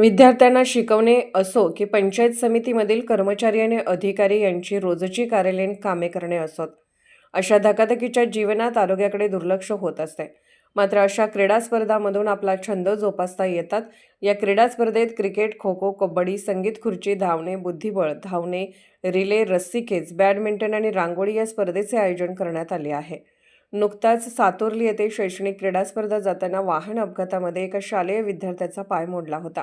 विद्यार्थ्यांना शिकवणे असो की पंचायत समितीमधील कर्मचारी आणि अधिकारी यांची रोजची कार्यालयीन कामे करणे असोत. अशा धकाधकीच्या जीवनात आरोग्याकडे दुर्लक्ष होत असते. मात्र अशा क्रीडा स्पर्धामधून आपला छंद जोपासता येतात. या क्रीडा स्पर्धेत क्रिकेट खो खो कबड्डी संगीत खुर्ची धावणे बुद्धिबळ धावणे रिले रस्सीखेच बॅडमिंटन आणि रांगोळी या स्पर्धेचे आयोजन करण्यात आले आहे. नुकताच सातोर्ली येथे शैक्षणिक क्रीडा स्पर्धा जाताना वाहन अपघातामध्ये एका शालेय विद्यार्थ्याचा पाय मोडला होता.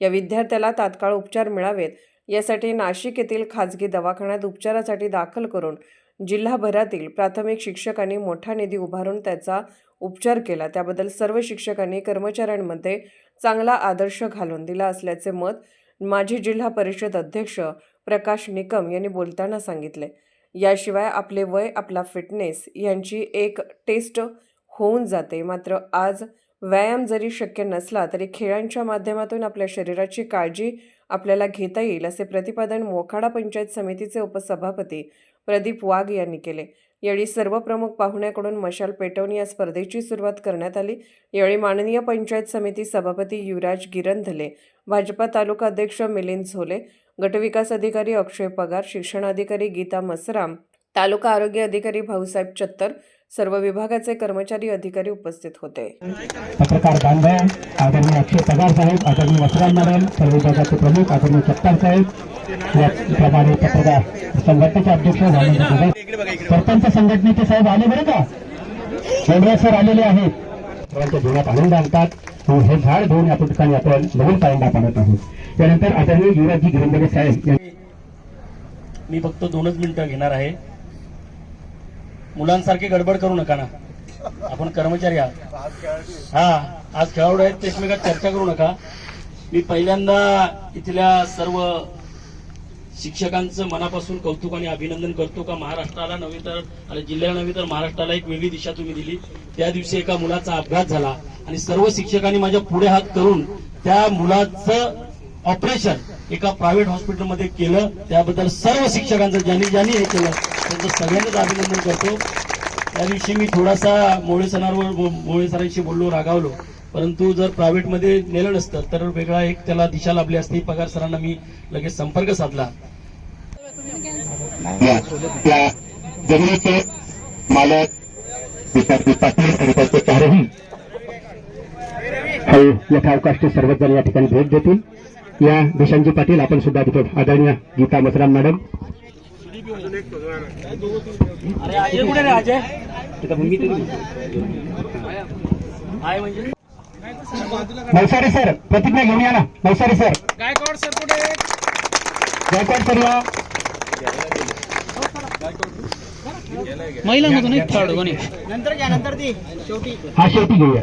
या विद्यार्थ्याला तात्काळ उपचार मिळावेत. यासाठी नाशिक येथील खाजगी दवाखान्यात उपचारासाठी दाखल करून जिल्हाभरातील प्राथमिक शिक्षकांनी मोठा निधी उभारून त्याचा उपचार केला. त्याबद्दल सर्व शिक्षकांनी कर्मचाऱ्यांमध्ये चांगला आदर्श घालून दिला असल्याचे मत माजी जिल्हा परिषद अध्यक्ष प्रकाश निकम यांनी बोलताना सांगितले. याशिवाय आपले वय आपला फिटनेस यांची एक टेस्ट होऊन जाते. मात्र आज व्यायाम जरी शक्य नसला तरी खेळांच्या माध्यमातून आपल्या शरीराची काळजी आपल्याला घेता येईल असे प्रतिपादन मोखाडा पंचायत समितीचे उपसभापती प्रदीप वाघ यांनी केले. यावेळी सर्व प्रमुख पाहुण्याकडून मशाल पेटवून या स्पर्धेची सुरुवात करण्यात आली. यावेळी माननीय पंचायत समिती सभापती युवराज गिरंधले भाजपा तालुका अध्यक्ष मिलिंद झोले गटविकास अधिकारी अक्षय पगार शिक्षणाधिकारी गीता मसराम तालुका आरोग्य अधिकारी भाऊसाहेब चत्तर सर्व विभागाचे कर्मचारी अधिकारी उपस्थित होते. पत्रकार बांधव आदरणीय अक्षय पगार साहेब आदरणीय वसराम मॅडम सर्व विभागाचे प्रमुख आदरणीय सत्तार साहेब याप्रमाणे पत्रकार संघटनेचे अध्यक्ष सरपंच संघटनेचे साहेब आले बरं का? शेंडवे सर आलेले आहेत. सर्वांच्या जीवनात आनंद आणतात. आणि हे झाड घेऊन या ठिकाणी आपण नवीन पायंडा पाडत आहोत. त्यानंतर आदरणीय युवराजजी गिरंदरे साहेब मी फक्त दोनच मिनिटं घेणार आहे. मुलांसारखी गडबड करू नका ना. आपण कर्मचारी आहात. हा आज खेळाडू आहेत ते एकमेकात चर्चा करू नका. मी पहिल्यांदा इथल्या सर्व शिक्षकांचं मनापासून कौतुक आणि अभिनंदन करतो का महाराष्ट्राला नव्हे तर आणि जिल्ह्याला नव्हे तर महाराष्ट्राला एक वेगळी दिशा तुम्ही दिली. त्या दिवशी एका मुलाचा अपघात झाला आणि सर्व शिक्षकांनी माझ्या पुढे हात करून त्या मुलाचं ऑपरेशन एका प्रायव्हेट हॉस्पिटलमध्ये केलं. त्याबद्दल सर्व शिक्षकांचं ज्यांनी ज्यांनी हे केलं त्यांचं सगळ्यांनाच अभिनंदन करतो. त्या दिवशी मी थोडासा मोळे सणावर मोळे सरांशी बोललो रागावलो. परंतु जर प्रायव्हेटमध्ये नेलं नसतं तर वेगळा एक त्याला दिशा लाभली असती. पगार सरांना मी लगेच संपर्क साधला. त्या जमिनीचे मालक विद्यार्थी पाटील आणि त्यांचे चारही हो, यथावकाश सर्वच जण या ठिकाणी भेट देतील. या दिशांजी पाटील आपण सुद्धा तिथे आदरणीय गीता मसराम मॅडम अरे कुठे रे अजय नवसारी सर प्रतिज्ञा घेऊन या ना. नवसारी सर. गायकवाड सर कुठे? गायकवाड सर या. महिलांमधून एक खेळाडू कोणी. हा शेवटी घेऊया.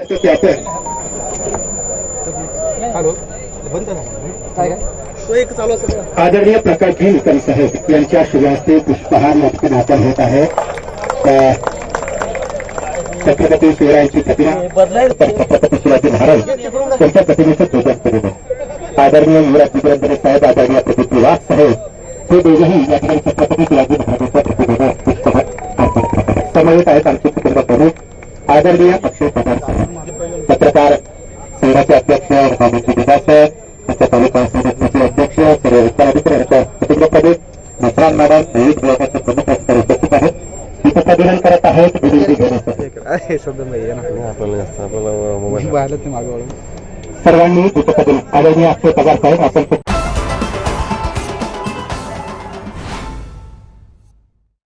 आदरणीय प्रकाशजी निकम साहेब यांच्या शुभ हस्ते पुष्पहार ठिकाणी आपण होत आहे. छत्रपती शिवरायांची प्रतिमा तर छत्रपती शिवाजी महाराज त्यांच्या प्रतिमेचं पूजन करून आदरणीय युवराज विक्रेंद्र साहेब आदरणीय प्रदीप वाघ साहेब हे दोघेही या ठिकाणी छत्रपती शिवाजी महाराजांच्या प्रतिमेवर पुष्पहार अर्पण करत आहेत. समवेत आहेत आमचे कुटुंब प्रमुख आदरणीय अक्षय पवार साहेब पत्रकार संघाचे अध्यक्ष रामेश्वर दिदा साहेब आपल्याला मोबाईल बाहेर ते मागवलं सर्वांनी दीपप्रज्वलन आदरणीय अक्षय पवार साहेब आपण